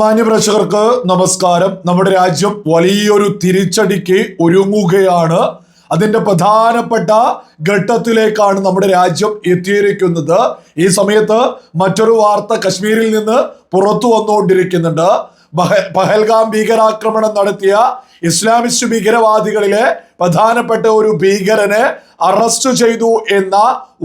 മാന്യപ്രേക്ഷകർക്ക് നമസ്കാരം. നമ്മുടെ രാജ്യം വലിയൊരു തിരിച്ചടിക്ക് ഒരുങ്ങുകയാണ്. അതിന്റെ പ്രധാനപ്പെട്ട ഘട്ടത്തിലേക്കാണ് നമ്മുടെ രാജ്യം എത്തിയിരിക്കുന്നത്. ഈ സമയത്ത് മറ്റൊരു വാർത്ത കശ്മീരിൽ നിന്ന് പുറത്തു വന്നുകൊണ്ടിരിക്കുന്നുണ്ട്. പഹൽഗാം ഭീകരാക്രമണം നടത്തിയ ഇസ്ലാമിസ്റ്റ് ഭീകരവാദികളിലെ പ്രധാനപ്പെട്ട ഒരു ഭീകരനെ അറസ്റ്റ് ചെയ്തു എന്ന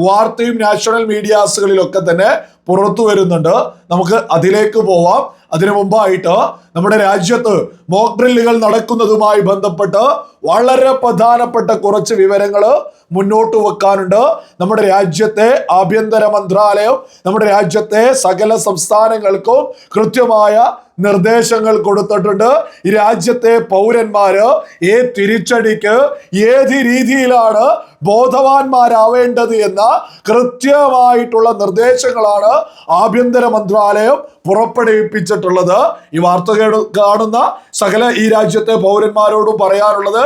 വാർത്തയും നാഷണൽ മീഡിയാസുകളിലൊക്കെ തന്നെ പുറത്തു വരുന്നുണ്ട്. നമുക്ക് അതിലേക്ക് പോവാം. അതിനു മുമ്പായിട്ട് നമ്മുടെ രാജ്യത്ത് മോക്ക് ഡ്രില്ലുകൾ നടക്കുന്നതുമായി ബന്ധപ്പെട്ട് വളരെ പ്രധാനപ്പെട്ട കുറച്ച് വിവരങ്ങൾ മുന്നോട്ട് വെക്കാനുണ്ട്. നമ്മുടെ രാജ്യത്തെ ആഭ്യന്തര മന്ത്രാലയം നമ്മുടെ രാജ്യത്തെ സകല സംസ്ഥാനങ്ങൾക്കും കൃത്യമായ നിർദ്ദേശങ്ങൾ കൊടുത്തിട്ടുണ്ട്. ഈ രാജ്യത്തെ പൗരന്മാര് ഏ തിരിച്ചടിക്ക് ഏത് രീതിയിലാണ് ബോധവാന്മാരാവേണ്ടത് എന്ന കൃത്യമായിട്ടുള്ള നിർദ്ദേശങ്ങളാണ് ആഭ്യന്തര മന്ത്രാലയം പുറപ്പെടുവിപ്പിച്ചിട്ടുള്ളത്. ഈ വാർത്ത കാണുന്ന സകല ഈ രാജ്യത്തെ പൗരന്മാരോടും പറയാനുള്ളത്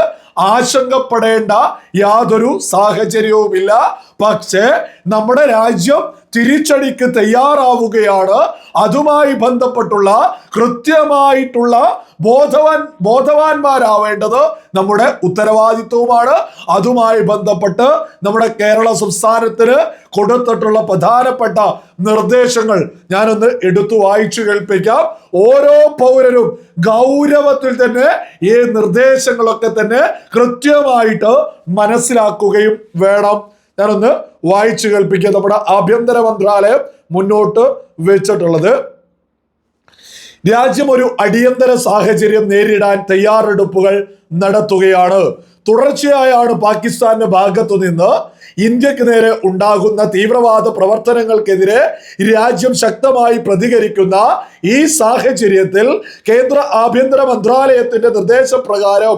ആശങ്കപ്പെടേണ്ട യാതൊരു സാഹചര്യവുമില്ല. പക്ഷേ നമ്മുടെ രാജ്യം തിരിച്ചടിക്ക് തയ്യാറാവുകയാണ്. അതുമായി ബന്ധപ്പെട്ടുള്ള കൃത്യമായിട്ടുള്ള ബോധവാൻ ബോധവാന്മാരാവേണ്ടത് നമ്മുടെ ഉത്തരവാദിത്വവുമാണ്. അതുമായി ബന്ധപ്പെട്ട് നമ്മുടെ കേരള സംസ്ഥാനത്തിന് കൊടുത്തിട്ടുള്ള പ്രധാനപ്പെട്ട നിർദ്ദേശങ്ങൾ ഞാനൊന്ന് എടുത്തു വായിച്ചു കേൾപ്പിക്കാം. ഓരോ പൗരനും ഗൗരവത്തിൽ തന്നെ ഈ നിർദ്ദേശങ്ങളൊക്കെ തന്നെ കൃത്യമായിട്ട് മനസ്സിലാക്കുകയും വേണം. ഞാനൊന്ന് വായിച്ചു കേൾപ്പിക്കുക നമ്മുടെ ആഭ്യന്തര മന്ത്രാലയം മുന്നോട്ട് വെച്ചിട്ടുള്ളത്. രാജ്യം ഒരു അടിയന്തര സാഹചര്യം നേരിടാൻ തയ്യാറെടുപ്പുകൾ നടത്തുകയാണ്. തുടർച്ചയായാണ് പാകിസ്ഥാന്റെ ഭാഗത്തു നിന്ന് ഇന്ത്യയ്ക്ക് നേരെ ഉണ്ടാകുന്ന തീവ്രവാദ പ്രവർത്തനങ്ങൾക്കെതിരെ രാജ്യം ശക്തമായി പ്രതികരിക്കുന്ന ഈ സാഹചര്യത്തിൽ കേന്ദ്ര ആഭ്യന്തര മന്ത്രാലയത്തിന്റെ നിർദ്ദേശപ്രകാരം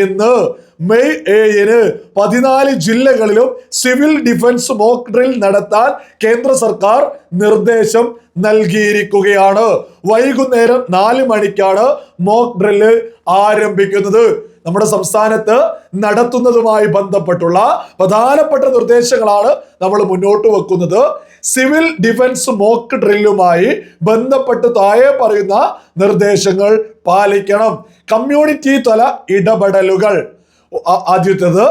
ഇന്ന് മെയ് ഏഴിന് പതിനാല് ജില്ലകളിലും സിവിൽ ഡിഫൻസ് മോക്ക് ഡ്രിൽ നടത്താൻ കേന്ദ്ര സർക്കാർ നിർദ്ദേശം നൽകിയിരിക്കുകയാണ്. വൈകുന്നേരം നാല് മണിക്കാണ് മോക്ക് ഡ്രില്ല് ആരംഭിക്കുന്നത്. നമ്മുടെ സംസ്ഥാനത്ത് നടത്തുന്നതുമായി ബന്ധപ്പെട്ടുള്ള പ്രധാനപ്പെട്ട നിർദ്ദേശങ്ങളാണ് നമ്മൾ മുന്നോട്ട് വെക്കുന്നത്. സിവിൽ ഡിഫൻസ് മോക്ക് ഡ്രില്ലുമായി ബന്ധപ്പെട്ട് താഴെ പറയുന്ന നിർദ്ദേശങ്ങൾ പാലിക്കണം. കമ്മ്യൂണിറ്റി തല ഇടപെടലുകൾ. ആദ്യത്തേത്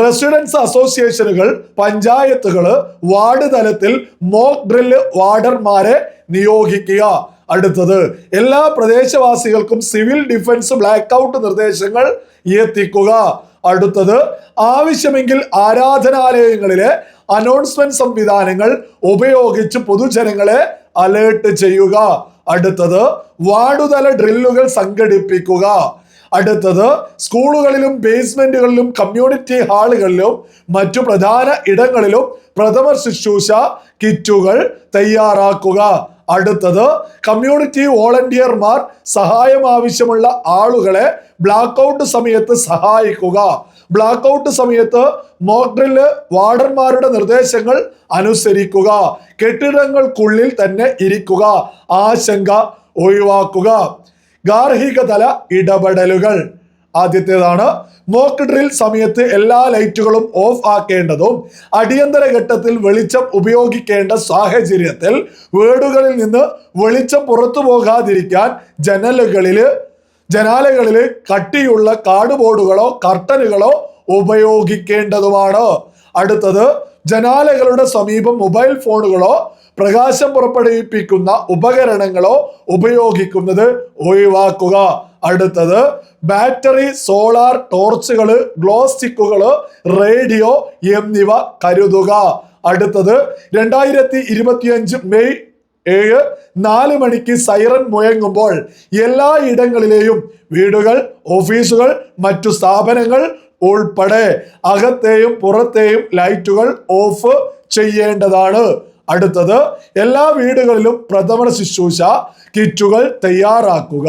റെസിഡൻസ് അസോസിയേഷനുകൾ പഞ്ചായത്തുകൾ വാർഡ് തലത്തിൽ മോക്ക് ഡ്രില്ല് വാർഡർമാരെ നിയോഗിക്കുക. അടുത്തത് എല്ലാ പ്രദേശവാസികൾക്കും സിവിൽ ഡിഫൻസ് ബ്ലാക്ക് ഔട്ട് നിർദ്ദേശങ്ങൾ എത്തിക്കുക. അടുത്തത് ആവശ്യമെങ്കിൽ ആരാധനാലയങ്ങളിലെ അനൗൺസ്മെന്റ് സംവിധാനങ്ങൾ ഉപയോഗിച്ച് പൊതുജനങ്ങളെ അലേർട്ട് ചെയ്യുക. അടുത്തത് വാർഡുതല ഡ്രില്ലുകൾ സംഘടിപ്പിക്കുക. അടുത്തത് സ്കൂളുകളിലും ബേസ്മെന്റുകളിലും കമ്മ്യൂണിറ്റി ഹാളുകളിലും മറ്റു പ്രധാന ഇടങ്ങളിലും പ്രഥമ ശുശ്രൂഷ കിറ്റുകൾ തയ്യാറാക്കുക. അടുത്തത് കമ്മ്യൂണിറ്റി വോളണ്ടിയർമാർ സഹായം ആവശ്യമുള്ള ആളുകളെ ബ്ലാക്ക് ഔട്ട് സമയത്ത് സഹായിക്കുക. ബ്ലാക്ക് ഔട്ട് സമയത്ത് മോക്ഡ്രിൽ വാർഡന്മാരുടെ നിർദ്ദേശങ്ങൾ അനുസരിക്കുക. കെട്ടിടങ്ങൾക്കുള്ളിൽ തന്നെ ഇരിക്കുക. ആശങ്ക ഒഴിവാക്കുക. ഗാർഹിക തല ഇടപെടലുകൾ. ആദ്യത്തേതാണ് മോക്ക് ഡ്രിൽ സമയത്ത് എല്ലാ ലൈറ്റുകളും ഓഫ് ആക്കേണ്ടതും അടിയന്തര ഘട്ടത്തിൽ വെളിച്ചം ഉപയോഗിക്കേണ്ട സാഹചര്യത്തിൽ വീടുകളിൽ നിന്ന് വെളിച്ചം പുറത്തു പോകാതിരിക്കാൻ ജനലുകളിൽ ജനാലകളിൽ കട്ടിയുള്ള കാർഡ് ബോർഡുകളോ കർട്ടനുകളോ ഉപയോഗിക്കേണ്ടതുമാണ്. അടുത്തത് ജനാലകളുടെ സമീപം മൊബൈൽ ഫോണുകളോ പ്രകാശം പുറപ്പെടുവിപ്പിക്കുന്ന ഉപകരണങ്ങളോ ഉപയോഗിക്കുന്നത് ഒഴിവാക്കുക. അടുത്തത് ബാറ്ററി സോളാർ ടോർച്ചുകൾ ഗ്ലോ സ്റ്റിക്കുകൾ റേഡിയോ എന്നിവ കരുതുക. അടുത്തത് രണ്ടായിരത്തി ഇരുപത്തിയഞ്ച് മെയ് ഏഴ് നാല് മണിക്ക് സൈറൻ മുഴങ്ങുമ്പോൾ എല്ലാ ഇടങ്ങളിലെയും വീടുകൾ ഓഫീസുകൾ മറ്റു സ്ഥാപനങ്ങൾ ഉൾപ്പെടെ അകത്തെയും പുറത്തെയും ലൈറ്റുകൾ ഓഫ് ചെയ്യേണ്ടതാണ്. അടുത്തത് എല്ലാ വീടുകളിലും പ്രഥമ ശുശ്രൂഷ കിറ്റുകൾ തയ്യാറാക്കുക.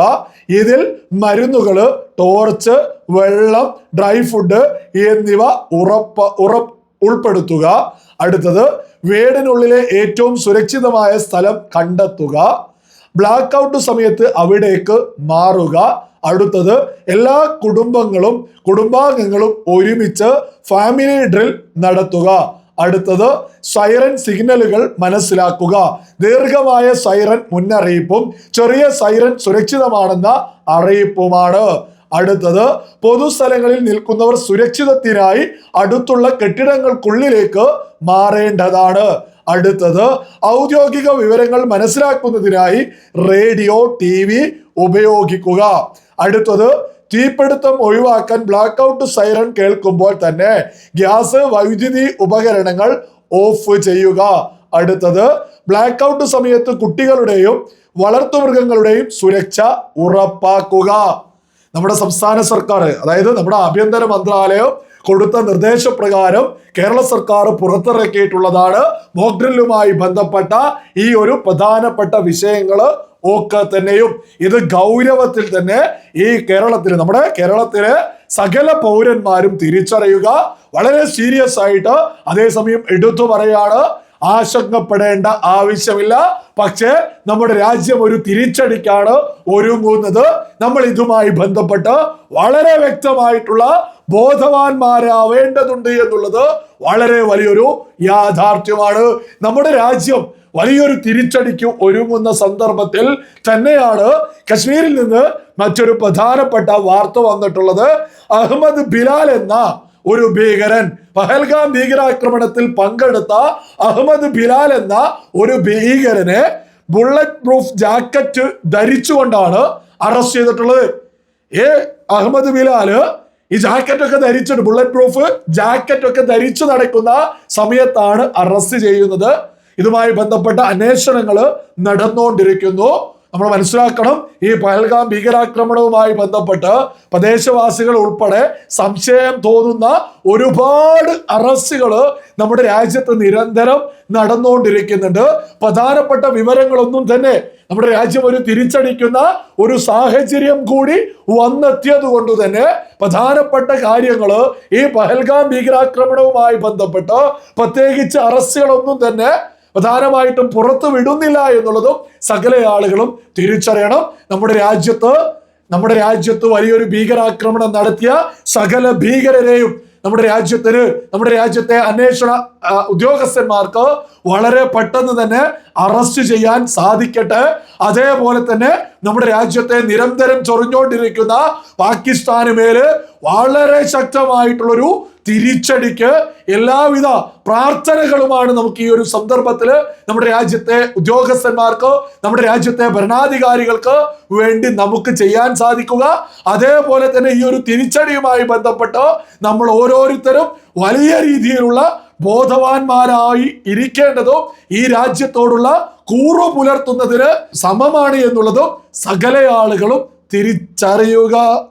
ഇതിൽ മരുന്നുകൾ ടോർച്ച് വെള്ളം ഡ്രൈ ഫുഡ് എന്നിവ ഉറപ്പ് ഉറപ്പ് ഉൾപ്പെടുത്തുക. അടുത്തത് വീടിനുള്ളിലെ ഏറ്റവും സുരക്ഷിതമായ സ്ഥലം കണ്ടെത്തുക. ബ്ലാക്ക് ഔട്ട് സമയത്ത് അവിടേക്ക് മാറുക. അടുത്തത് എല്ലാ കുടുംബങ്ങളും കുടുംബാംഗങ്ങളും ഒരുമിച്ച് ഫാമിലി ഡ്രിൽ നടത്തുക. അടുത്തത് സൈറൻ സിഗ്നലുകൾ മനസ്സിലാക്കുക. ദീർഘമായ സൈറൻ മുന്നറിയിപ്പും ചെറിയ സൈറൻ സുരക്ഷിതമാണെന്ന അറിയിപ്പുമാണ്. അടുത്തത് പൊതുസ്ഥലങ്ങളിൽ നിൽക്കുന്നവർ സുരക്ഷിതത്തിനായി അടുത്തുള്ള കെട്ടിടങ്ങൾക്കുള്ളിലേക്ക് മാറേണ്ടതാണ്. അടുത്തത് ഔദ്യോഗിക വിവരങ്ങൾ മനസ്സിലാക്കുന്നതിനായി റേഡിയോ ടി ഉപയോഗിക്കുക. അടുത്തത് തീപിടുത്തം ഒഴിവാക്കാൻ ബ്ലാക്ക് ഔട്ട് സൈറൺ കേൾക്കുമ്പോൾ തന്നെ ഗ്യാസ് വൈദ്യുതി ഉപകരണങ്ങൾ ഓഫ് ചെയ്യുക. അടുത്തത് ബ്ലാക്ക് ഔട്ട് സമയത്ത് കുട്ടികളുടെയും വളർത്തുമൃഗങ്ങളുടെയും സുരക്ഷ ഉറപ്പാക്കുക. നമ്മുടെ സംസ്ഥാന സർക്കാർ അതായത് നമ്മുടെ ആഭ്യന്തര മന്ത്രാലയം കൊടുത്ത നിർദ്ദേശപ്രകാരം കേരള സർക്കാർ പുറത്തിറക്കിയിട്ടുള്ളതാണ്. മോക്ഡ്രില്ലുമായി ബന്ധപ്പെട്ട ഈ ഒരു പ്രധാനപ്പെട്ട വിഷയങ്ങൾ ഒക്കെ തന്നെയും ഇത് ഗൗരവത്തിൽ തന്നെ ഈ കേരളത്തിൽ നമ്മുടെ കേരളത്തിലെ സകല പൗരന്മാരും തിരിച്ചറിയുക. വളരെ സീരിയസ് ആയിട്ട് അതേസമയം എടുത്തു പറയാണ്. ആശങ്കപ്പെടേണ്ട ആവശ്യമില്ല. പക്ഷേ നമ്മുടെ രാജ്യം ഒരു തിരിച്ചടിക്കാണ് ഒരുങ്ങുന്നത്. നമ്മൾ ഇതുമായി ബന്ധപ്പെട്ട് വളരെ വ്യക്തമായിട്ടുള്ള ബോധവാന്മാരാവേണ്ടതുണ്ട് എന്നുള്ളത് വളരെ വലിയൊരു യാഥാർത്ഥ്യമാണ്. നമ്മുടെ രാജ്യം വലിയൊരു തിരിച്ചടിക്ക് ഒരുങ്ങുന്ന സന്ദർഭത്തിൽ തന്നെയാണ് കശ്മീരിൽ നിന്ന് മറ്റൊരു പ്രധാനപ്പെട്ട വാർത്ത വന്നിട്ടുള്ളത്. അഹമ്മദ് ബിലാൽ എന്ന ഒരു ഭീകരൻ പഹൽഗാം ഭീകരാക്രമണത്തിൽ പങ്കെടുത്ത അഹമ്മദ് ബിലാൽ എന്ന ഒരു ഭീകരനെ ബുള്ളറ്റ് പ്രൂഫ് ജാക്കറ്റ് ധരിച്ചുകൊണ്ടാണ് അറസ്റ്റ് ചെയ്തിട്ടുള്ളത്. ഏ അഹമ്മദ് ബിലാൽ ഈ ജാക്കറ്റൊക്കെ ധരിച്ചിട്ട് ബുള്ളറ്റ് പ്രൂഫ് ജാക്കറ്റൊക്കെ ധരിച്ചു നടക്കുന്ന സമയത്താണ് അറസ്റ്റ് ചെയ്യുന്നത്. ഇതുമായി ബന്ധപ്പെട്ട അന്വേഷണങ്ങൾ നടന്നുകൊണ്ടിരിക്കുന്നു നമ്മൾ മനസ്സിലാക്കണം ഈ പഹൽഗാം ഭീകരാക്രമണവുമായി ബന്ധപ്പെട്ട് പ്രദേശവാസികൾ ഉൾപ്പെടെ സംശയം തോന്നുന്ന ഒരുപാട് അറസ്റ്റുകൾ നമ്മുടെ രാജ്യത്ത് നിരന്തരം നടന്നുകൊണ്ടിരിക്കുന്നുണ്ട് പ്രധാനപ്പെട്ട വിവരങ്ങളൊന്നും തന്നെ നമ്മുടെ രാജ്യം ഒരു തിരിച്ചടിക്കുന്ന ഒരു സാഹചര്യം കൂടി വന്നെത്തിയത് കൊണ്ട് തന്നെ പ്രധാനപ്പെട്ട കാര്യങ്ങൾ ഈ പഹൽഗാം ഭീകരാക്രമണവുമായി ബന്ധപ്പെട്ട് പ്രത്യേകിച്ച് അറസ്റ്റുകളൊന്നും തന്നെ പ്രധാനമായിട്ടും പുറത്തു വിടുന്നില്ല എന്നുള്ളതും സകല ആളുകളും തിരിച്ചറിയണം. നമ്മുടെ രാജ്യത്ത് നമ്മുടെ രാജ്യത്ത് വലിയൊരു ഭീകരാക്രമണം നടത്തിയ സകല ഭീകരരെയും നമ്മുടെ രാജ്യത്തിന് നമ്മുടെ രാജ്യത്തെ അന്വേഷണ ഉദ്യോഗസ്ഥന്മാർക്ക് വളരെ പെട്ടെന്ന് തന്നെ അറസ്റ്റ് ചെയ്യാൻ സാധിക്കട്ടെ. അതേപോലെ തന്നെ നമ്മുടെ രാജ്യത്തെ നിരന്തരം ചൊറിഞ്ഞുകൊണ്ടിരിക്കുന്ന പാകിസ്ഥാന് മേൽ വളരെ ശക്തമായിട്ടുള്ളൊരു തിരിച്ചടിക്ക് എല്ലാവിധ പ്രാർത്ഥനകളുമാണ് നമുക്ക് ഈ ഒരു സന്ദർഭത്തിൽ നമ്മുടെ രാജ്യത്തെ ഉദ്യോഗസ്ഥന്മാർക്ക് നമ്മുടെ രാജ്യത്തെ ഭരണാധികാരികൾക്ക് വേണ്ടി നമുക്ക് ചെയ്യാൻ സാധിക്കുക. അതേപോലെ തന്നെ ഈ ഒരു തിരിച്ചടിയുമായി ബന്ധപ്പെട്ട് നമ്മൾ ഓരോരുത്തരും വലിയ രീതിയിലുള്ള ബോധവാന്മാരായി ഇരിക്കേണ്ടതും ഈ രാജ്യത്തോടുള്ള കൂറു പുലർത്തുന്നതിന് സമമാണ് എന്നുള്ളതും സകല ആളുകളും തിരിച്ചറിയുക.